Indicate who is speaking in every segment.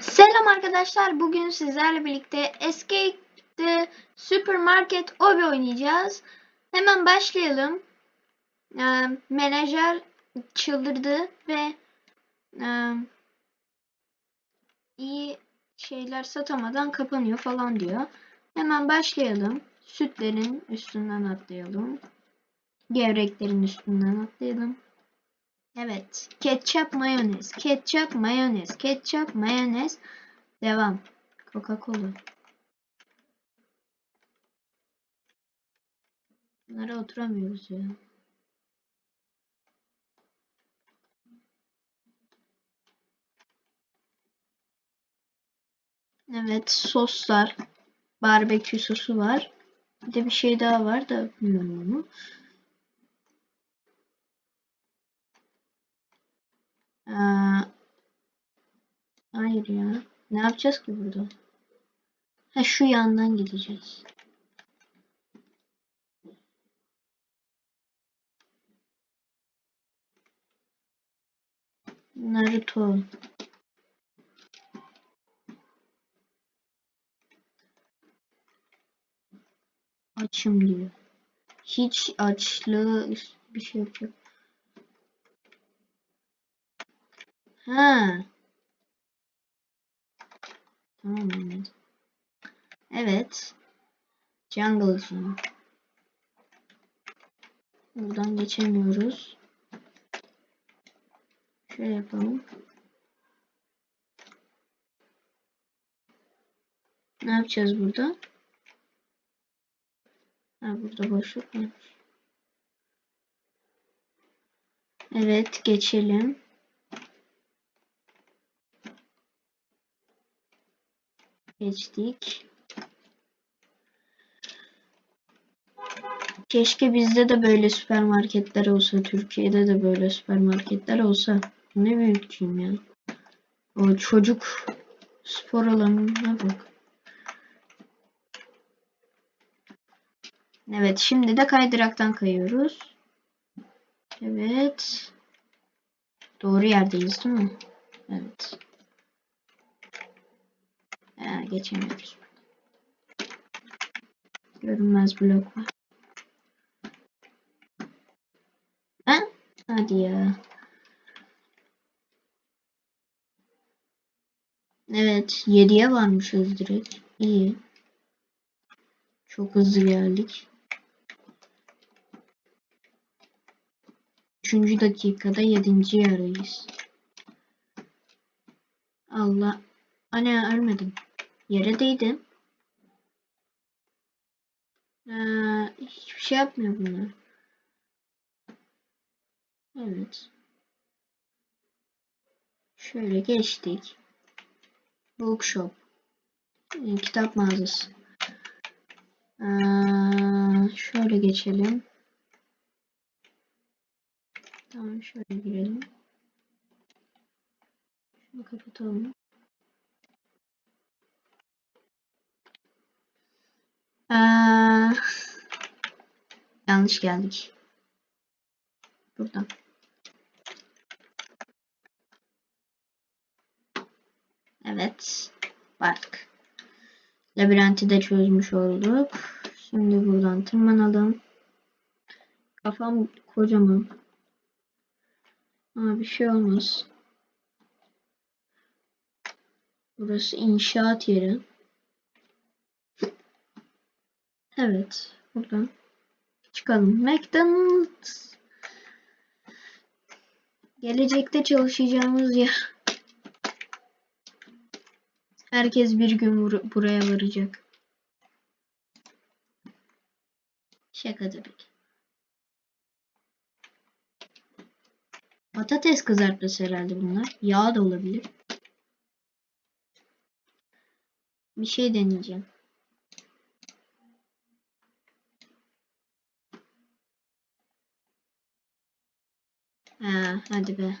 Speaker 1: Selam arkadaşlar. Bugün sizlerle birlikte Escape the Supermarket Obi oynayacağız. Hemen başlayalım. Ee, menajer çıldırdı ve e, iyi şeyler satamadan kapanıyor falan diyor. Hemen başlayalım. Sütlerin üstünden atlayalım. Gevreklerin üstünden atlayalım. Evet. Ketçap mayonez. Ketçap mayonez. Ketçap mayonez. Devam. Coca-Cola. Bunlara oturamıyoruz ya. Evet soslar. Barbekü sosu var. Bir de bir şey daha var da bilmiyorum onu. Hayır ya. Ne yapacağız ki burada? Ha şu yandan gideceğiz. Naruto. Açım diyor. Hiç açlığı bir şey yok. Ha. Tamam anladım. Evet. Jungle Zone. Buradan geçemiyoruz. Şöyle yapalım. Ne yapacağız burada? Ha burada boşluk var. Evet geçelim. Geçtik. Keşke bizde de böyle süpermarketler olsa. Türkiye'de de böyle süpermarketler olsa. Ne büyüktüm ya. O çocuk spor alanına bak. Evet şimdi de kaydıraktan kayıyoruz. Evet. Doğru yerdeyiz değil mi? Evet. Geçemiyoruz. Görünmez blok var. Ha? Hadi ya. Evet. 7'ye varmışız direkt. İyi. Çok hızlı geldik. Üçüncü dakikada yedinci yerdeyiz. Allah. Ana ölmedim. Yere değdim. Ee, hiçbir şey yapmıyor bunlar. Evet. Şöyle geçtik. Bookshop. Ee, kitap mağazası. Ee, şöyle geçelim. Tamam şöyle girelim. Şunu kapatalım. Ee, yanlış geldik. Buradan. Evet. Vardık. Labirenti de çözmüş olduk. Şimdi buradan tırmanalım. Kafam kocaman. Ama bir şey olmaz. Burası inşaat yeri. Evet. Buradan çıkalım. McDonald's. Gelecekte çalışacağımız yer. Herkes bir gün bur buraya varacak. Şaka tabii ki. Patates kızartması herhalde bunlar. Yağ da olabilir. Bir şey deneyeceğim. Ha, hadi be.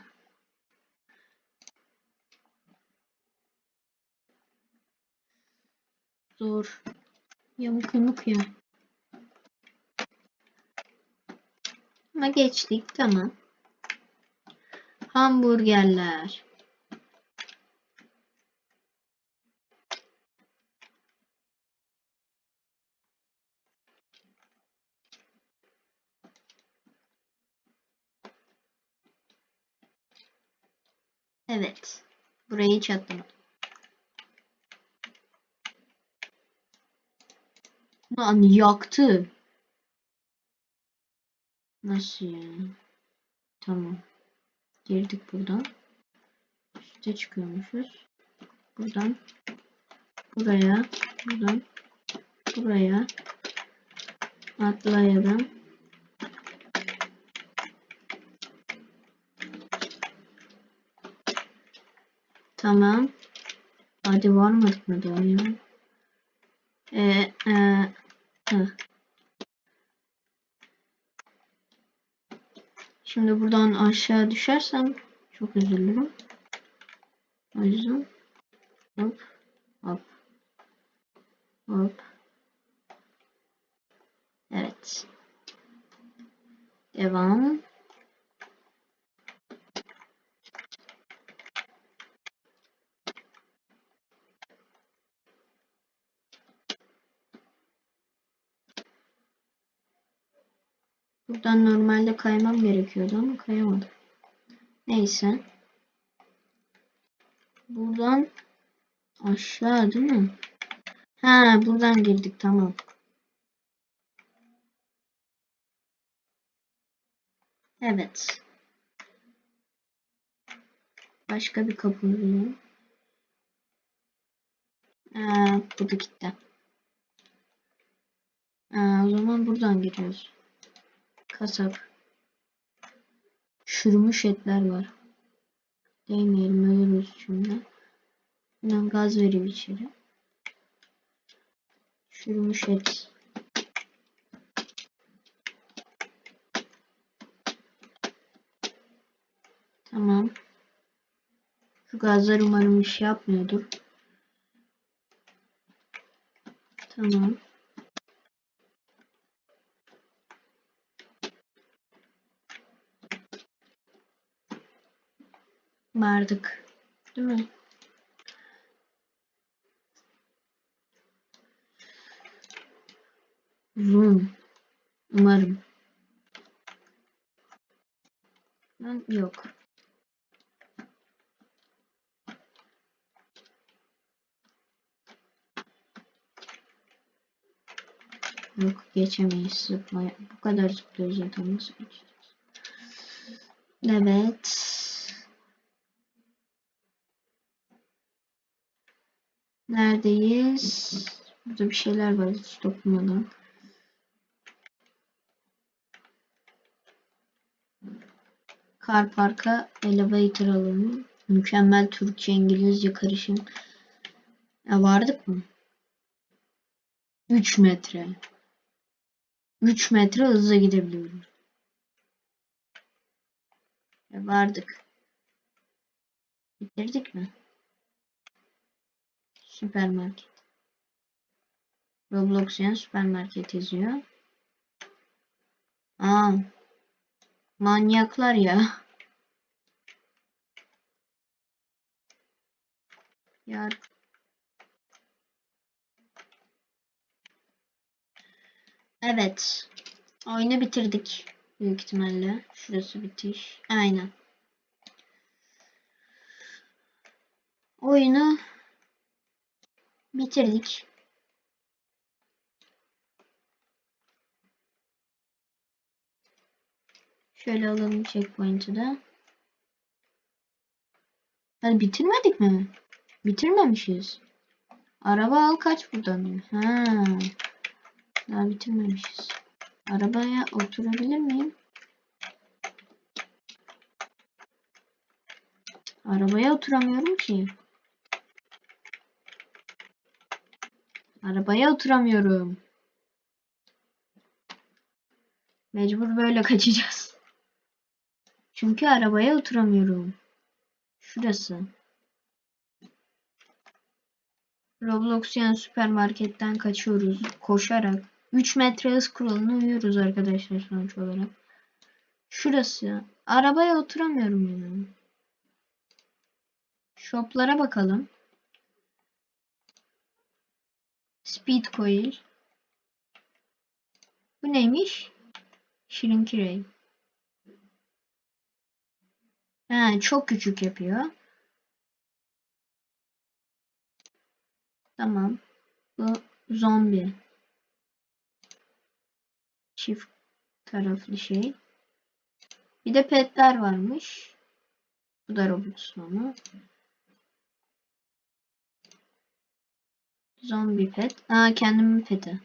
Speaker 1: Zor. Yamuk yamuk ya. Ama geçtik. Tamam. Hamburgerler. Evet. Burayı hiç atlamadım. Lan yaktı. Nasıl ya? Tamam. Girdik buradan. Üste çıkıyormuşuz. Buradan buraya, buradan buraya atlayalım. Tamam. Hadi varmadık mı daha ya? Ee, e, hı. Şimdi buradan aşağı düşersem çok üzülürüm. O yüzden hop hop hop. Evet. Devam. Buradan normalde kaymam gerekiyordu ama kayamadım. Neyse. Buradan aşağı değil mi? Ha buradan girdik tamam. Evet. Başka bir kapı bulalım. Aa, bu da gitti. Aa, o zaman buradan giriyoruz. Kasap. Çürümüş etler var. Değmeyelim ölürüz şimdi. Buradan gaz vereyim içeri. Çürümüş et. Tamam. Şu gazlar umarım iş yapmıyordur. Tamam. Vardık. Değil mi? Zoom. Umarım. Yok. Yok geçemeyiz zıplaya. Bu kadar zıplıyoruz zaten? Evet. Neredeyiz? Burada bir şeyler var hiç dokunmadan. Car Park'a elevator alalım. Mükemmel Türkçe İngilizce karışım. Ya vardık mı? 3 metre. 3 metre hızla gidebiliyorum. Ya vardık. Bitirdik mi? Süpermarket. Roblox yani süpermarket yazıyor. Aa. Manyaklar ya. Ya. Evet. Oyunu bitirdik. Büyük ihtimalle. Şurası bitiş. Aynen. Oyunu bitirdik. Şöyle alalım checkpoint'i de. Hadi bitirmedik mi? Bitirmemişiz. Araba al kaç buradan diyor. Ha. Daha bitirmemişiz. Arabaya oturabilir miyim? Arabaya oturamıyorum ki. Arabaya oturamıyorum. Mecbur böyle kaçacağız. Çünkü arabaya oturamıyorum. Şurası. Robloxian süpermarketten kaçıyoruz koşarak. 3 metre hız kuralına uyuyoruz arkadaşlar sonuç olarak. Şurası. Arabaya oturamıyorum ya. Shoplara bakalım. Speed Coil. Bu neymiş? Şirinki Ray. Ha, çok küçük yapıyor. Tamam. Bu zombi. Çift taraflı şey. Bir de petler varmış. Bu da robot sonu. Zombi pet. Aa kendimin peti.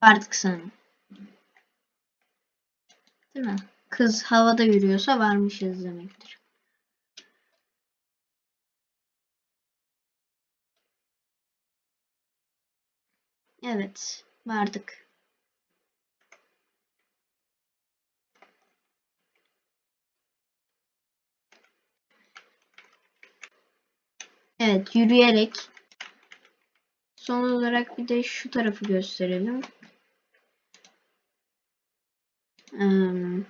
Speaker 1: Artık sanırım. Değil mi? Kız havada yürüyorsa varmışız demektir. Evet, vardık. Evet, yürüyerek son olarak bir de şu tarafı gösterelim. Hmm,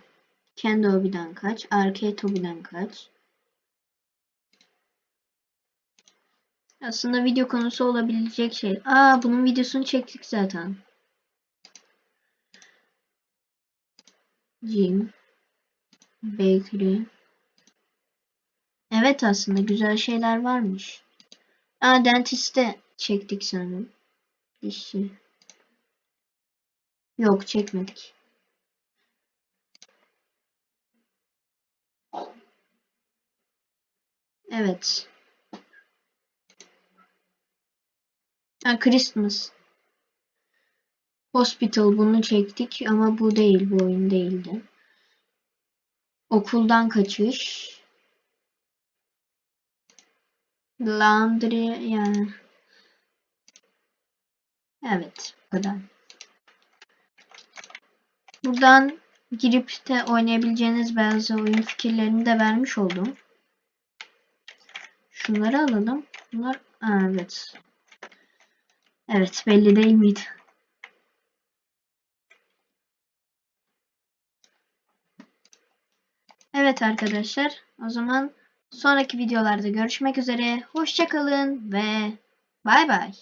Speaker 1: kendi hobiden kaç, arcade hobiden kaç. Aslında video konusu olabilecek şey. Aa bunun videosunu çektik zaten. Gym. Bakery. Evet aslında güzel şeyler varmış. Aa dentiste çektik sanırım. Dişi. Yok çekmedik. Evet. Ha, Christmas. Hospital bunu çektik ama bu değil, bu oyun değildi. Okuldan kaçış. Laundry yani. Evet, bu kadar. Buradan girip de oynayabileceğiniz bazı oyun fikirlerini de vermiş oldum. Şunları alalım. Bunlar, evet. Evet, belli değil miydi? Evet arkadaşlar, o zaman sonraki videolarda görüşmek üzere. Hoşçakalın ve bay bay.